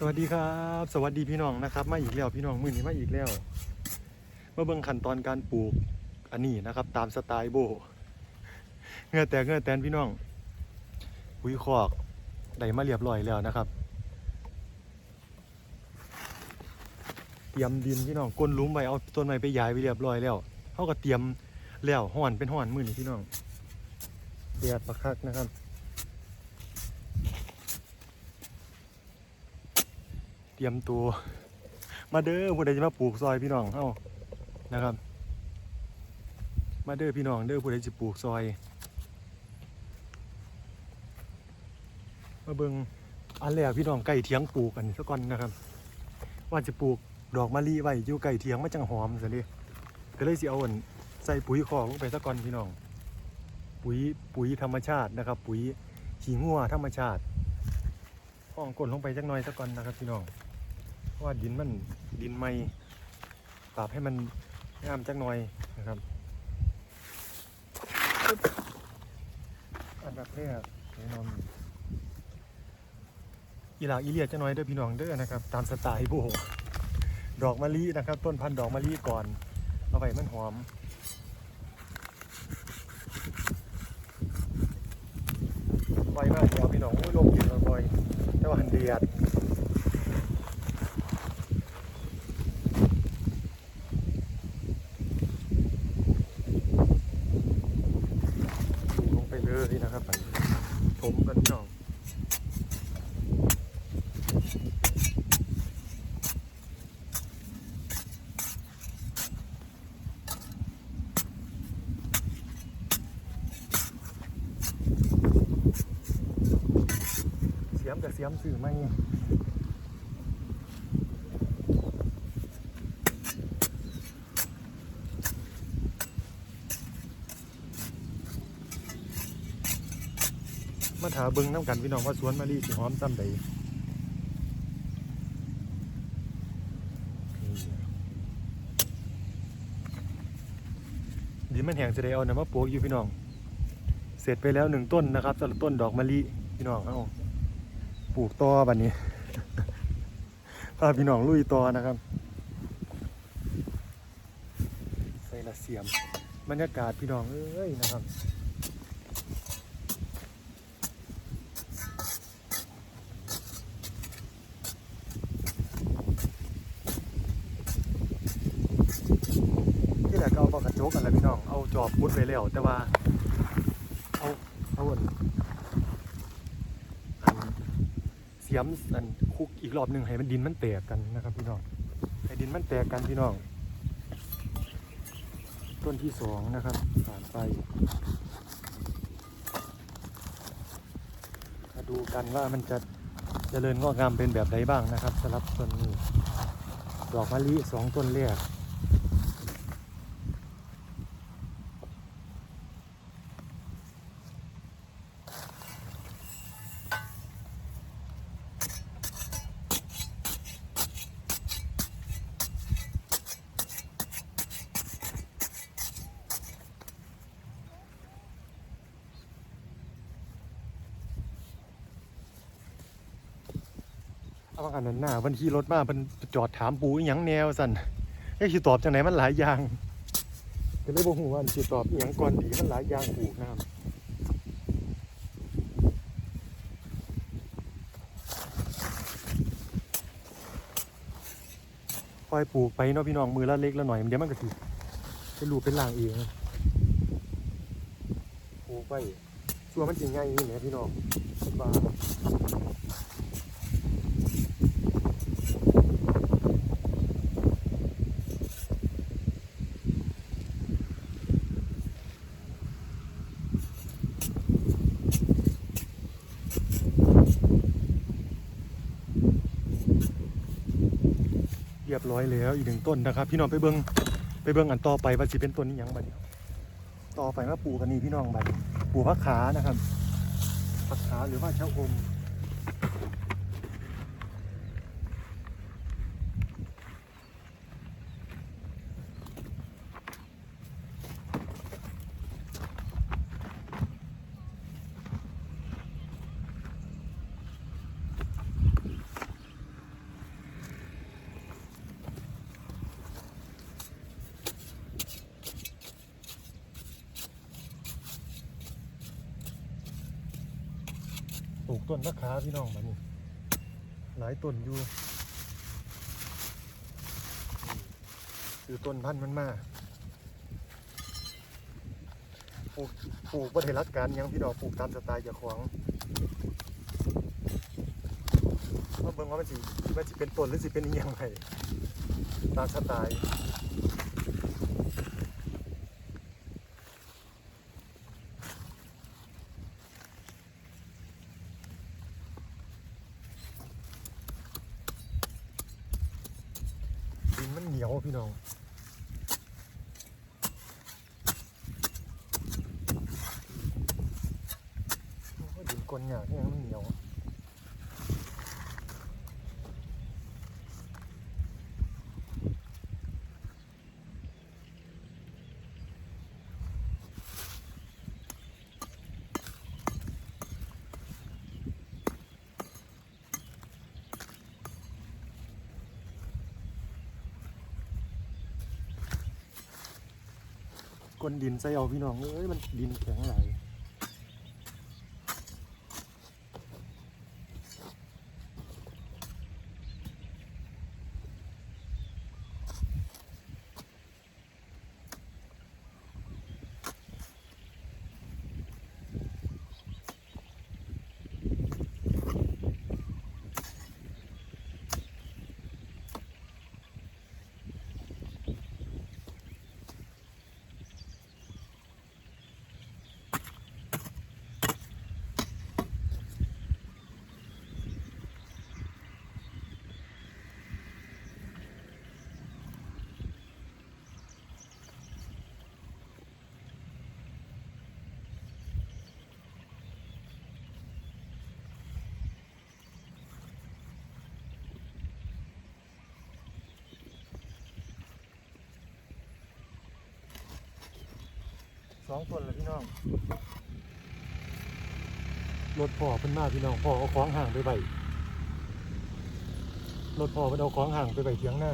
สวัสดีครับ สวัสดีพี่น้องนะครับ มาอีกแล้วพี่น้องมือนี้มาอีกแล้วมาเบิ่งขั้นตอนการปลูกอันนี้นะครับ ตามสไตล์โบเงื่อแตกเงื่อแตนพี่น้องปุ๋ยคอกได้มาเรียบร้อยแล้วนะครับ เตรียมดินพี่น้องก้นลุ้มไว้เอาต้นไม้ไปย้ายไปเรียบร้อยแล้วเขาก็เตรียมแล้วห่อนเป็นห่อนมือนี้พี่น้องเดียดประคักนะครับ เตรียมตัว มาเด้อผู้ใดจะมาปลูกซอยพี่น้องเฮานะครับ มาเด้อพี่น้องเด้อผู้ใดจะปลูกซอยมาเบิ่งอันแรกพี่น้องไก่เถียงปลูกกันซะก่อนนะครับ ว่าจะปลูกดอกมะลิไว้อยู่ไก่เถียงมาจังหอมซะเลยก็เลยสิเอาอันใส่ปุ๋ยคอกลงไปซะก่อนพี่น้อง ปุ๋ยปุ๋ยธรรมชาตินะครับ ปุ๋ยขี้งัวธรรมชาติห้องก้นลงไปจักหน่อยซะก่อนนะครับพี่น้อง เพราะว่าดินมันดินไม่ปรับให้มันงามจักหน่อยนะครับอันดับแรกแน่นอนอีหลาอีเลียจะน้อยเด้อพี่น้องเด้อนะครับ ตามสไตล์โบดอกมะลินะครับ ต้นพันธุ์ดอกมะลิก่อน เอาไปมันหอมไฟมากเดียวพี่น้องโอ้ยลมเย็นบ่อยแต่ว่าหันเดียด นี่นะครับไปผมกันพี่น้องเสียมกับเสียมสื่อไม่ มาถาเบิ้งน้ำกันพี่น้องว่าสวนมะลิสิหอมซ้ำใดนี่ดินมันแห้งจะได้เอานะมาปลูกอยู่พี่น้อง เสร็จไปแล้วหนึ่งต้นนะครับสำหรับต้นดอกมะลิพี่น้องเอาปลูกต่อบัดนี้พาพี่น้องลุยต่อนะครับใส่ละเสียมบรรยากาศพี่น้องเอ้ยนะครับ ที่แหละก็เอาปากกระ จกกันแหละพี่น้อง เอาจอบพุดไปแล้วแต่ว่า เอาเอาอันเสียมอันคุกอีกรอบหนึ่งให้มันดินมันแตกกันนะครับพี่น้องให้ดินมันแตกกันพี่น้อง ต้นที่สองนะครับผ่านไปมาดูกันว่ามันจะเจริญงอกงามเป็นแบบใดบ้างนะครับสำหรับต้นนี้ ดอกมะลิสองต้นแรก เอาว่ากันนั้นหน้าวันขี่รถมาเพิ่นจอดถามปูอหยังแนวสั่นไอ้สิตอบจังไหนมันหลายอย่างก็เลยบ่ฮู้ว่าสิตอบอหยังก่อนดีมันหลายอย่างปูน้ำคอยปลูกไปเนาะพี่น้องมือละเล็กละหน่อยเดี๋ยวมันก็สิเป็นรูปเป็นร่างเองปลูกไปชัวมันสิง่ายนี่แหละพี่น้องคิดว่าย แล้วอีกหนึ่งต้นนะครับ พี่น้องไปเบิ้งไปเบิ้งอันต่อไปว่าสิเป็นต้นนี้ยังบัดนี้ต่อไปมาปลูกกันนี่พี่น้องบัดปลูกผักขานะครับผักขาหรือว่าเช้าอม ต้นมะขาพี่น้องมานี่หลายต้นอยู่คือต้นพันธุ์มันมาปลูกปลูกประเทศรักการยังพี่ดอกปลูกตามสไตล์เจ้าของว่าเบิ่งว่ามันสิมันสิเป็นต้นหรือสิเป็นอีหยังไงตามสไตล์ ดินมันเหนียวพี่น้อง โอ้ยดินกลนหยาเนี่ยมันเหนียวก้นดินใส่เอาพี่น้องเอ้ยมันดินแข็งไหล สองต้นล้วพี่น้องรถพ่อเพิ่นมาพี่น้องพ่อเอาของห่างไปไว้รถพ่อเพิ่นเอาของห่างไปไว้เถียงหน้า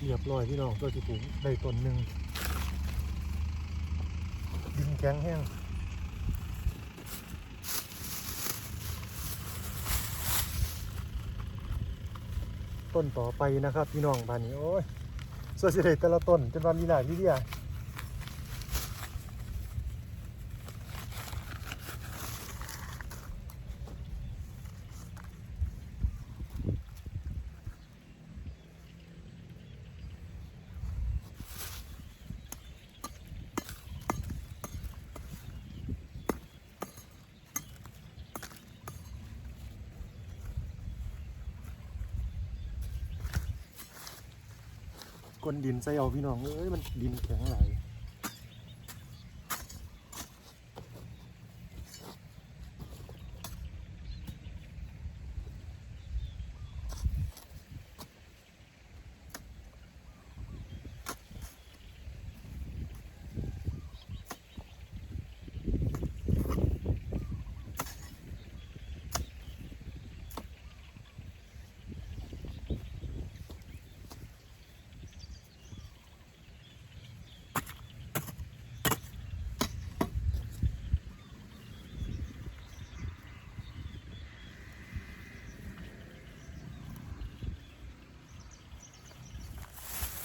เรียบร้อยพี่น้องตัวที่ปลูกได้ต้นหนึ่ง ข็งแห้งต้นต่อไปนะครับ พี่น้องบ้านนี้ โอ้ยสวยสิเด้แต่ละต้นจนวันนี้หลายลีเดีย ก้นดินใส่เอาพี่น้องเอ้ยมันดินแข็งไหล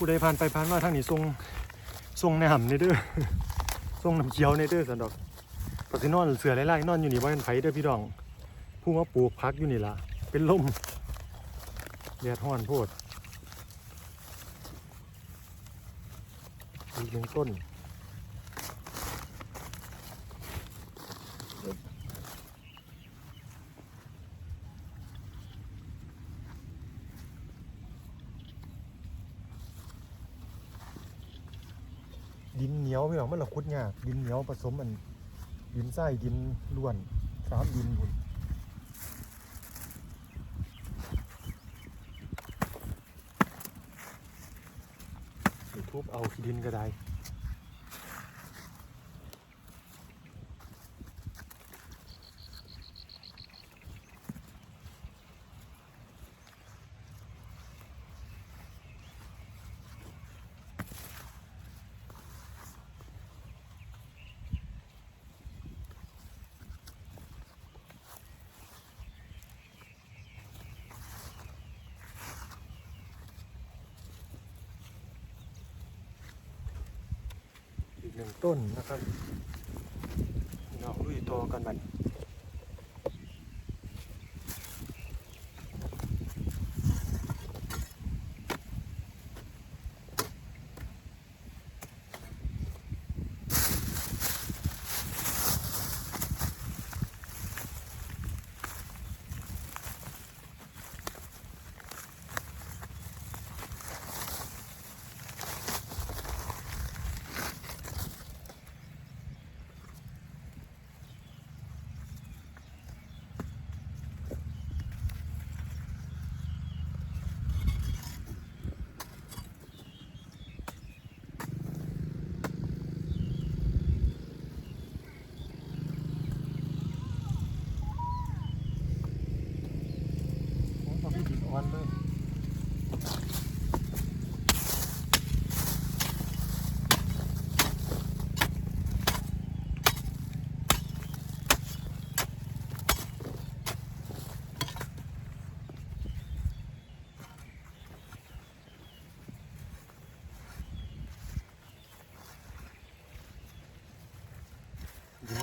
ผู้ใดผ่านไปผ่านมาทางนี้ทรงทรงน้ำในเด้อทรงน้ำเขียวในเด้อสันดอกปกตินอนเสือไล่ๆนอนอยู่นี่ว่านไผเด้อพี่ดองผู้มาปลูกพักอยู่นี่ล่ะ เป็นลมแดดห้อนโพดอีกหนึ่งต้น ดินเหนียว พี่น้องมันละคุดยากดินเหนียวผสมมันดินไส้ดินล้วนสามดินพุ่นทุบเอาขี้ดินก็ได้ หนึ่งต้นนะครับพี่น้องลุยตัวกันมัน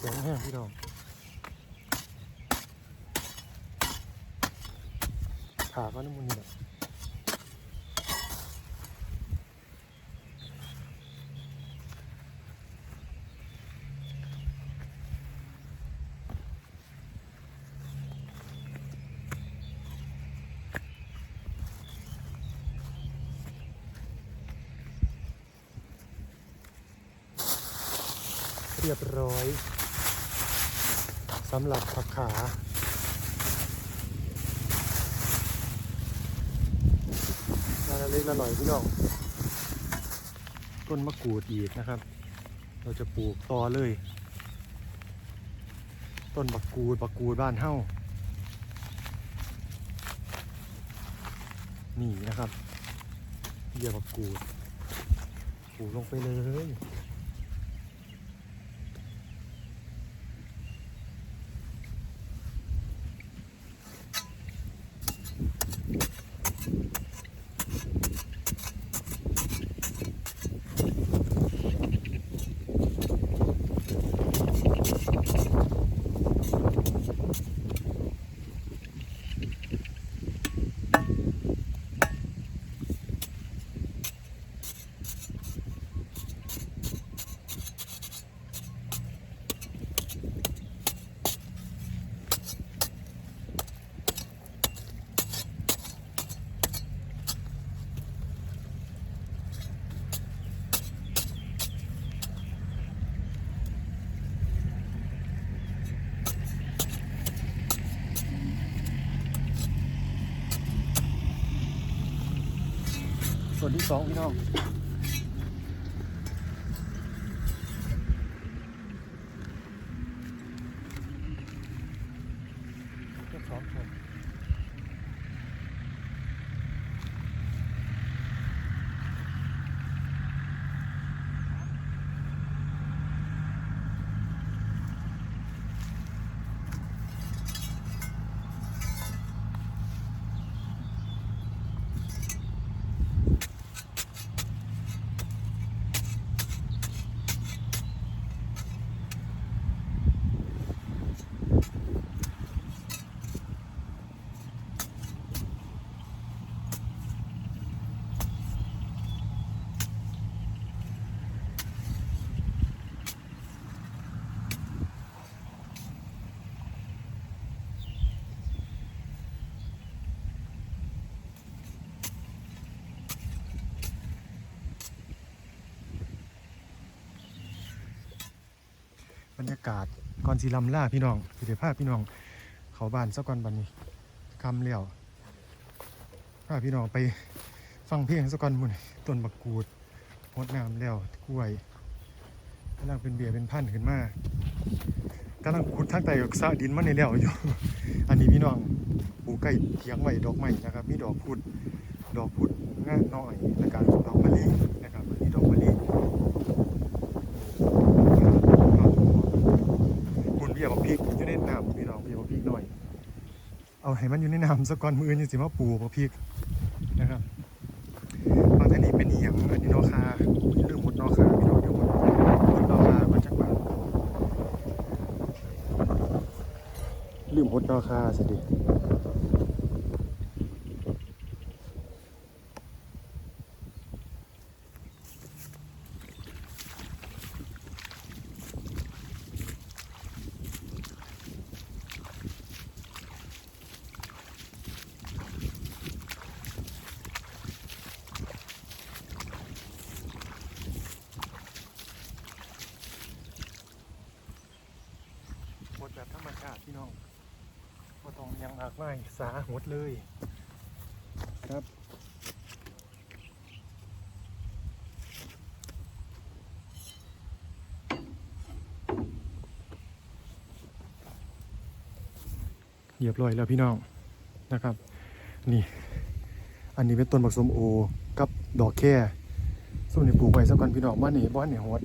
แข็งแห้งพี่น้องขาก็น้ำมันนี่แหละเรียบร้อยำหรับผักขางานเล็กละหน่อยพี่น้อง ต้นมะกรูดอีกนะครับ เราจะปลูกต่อเลย ต้นบักกูดบักกูดบ้านเฮ้านี่นะครับเยียบบักกูดปลูกลงไปเลย สองพี่น้องเจ้าของส่ว รยากาศก่อนสีลำล่าพี่น้องสิเดี๋ยวพพี่น้อง เขาบ้านสักก่อนบันนี้คำเลี้ยวพาพี่น้องไปฟังเพลงสักก่อนมุนต้นบักกูดมดน้ำแล้วกล้วยกำลังเป็นเบียร์เป็นพันขึ้นมากำลังขุดทางใต้กับสระดินมาในแล้วอยู่ อันนี้พี่น้องปลูกไก่เทียงไว้ดอกไม้นะครับ มีดอกพุดดอกพุดง่าน้อยแล้วก็ดอกมะลินะครับอันนี้ดอกมะลิ เอาให้มันอยู่ในน้ำสักก่อนมือนี่สิมาปลูกพริกนะครับบางท่นนี้เป็นเอีหยังอันนี้นอคาเรื่องหมดนอคาพี่น้องเดี๋ยวหมดหมดนอคามาจากบ้านลืมหดนอคาสิากไม่สาหมดเลยครับเรียบร้อยแล้วพี่น้องนะครับ นี่ อันนี้เป็นต้นบักสมโอกับดอกแค่ส่วนนี้ปลูกไว้สักก่อนพี่น้องบ้านนี้บ้านนี้โหด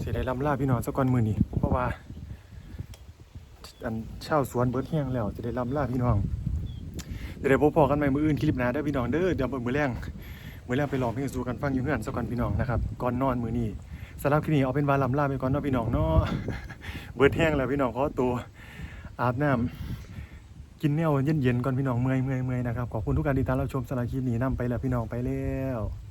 เสียได้ลำลาพี่น้องสักก่อนมือนี้เพราะว่า อันเช่าสวนเบิร์ดแห้งแล้วจะได้ลำลาพี่น้องเดี๋ยวได้พบพอกันใหม่มืออื่นคลิปหน้าเด้พี่น้องเด้อเดี๋ยวมือแรงมือแรงไปลองเพลงสู่กันฟังอยู่เฮือนสักก่อนพี่น้องนะครับก่อนนอนมือนี้สำหรับคลิปนี้เอาเป็นว่าลำลาไปก่อนเนาะพี่น้องเนาะเบิร์ดแห้งแล้วพี่น้องขอตัวอาบน้ำกินแนวเย็นๆก่อนพี่น้องเมื่อยเมื่อยเมื่อยนะครับขอบคุณทุกการติดตามรับชมสำหรับคลิปนี้นํไปแล้วพี่น้องไปแล้ว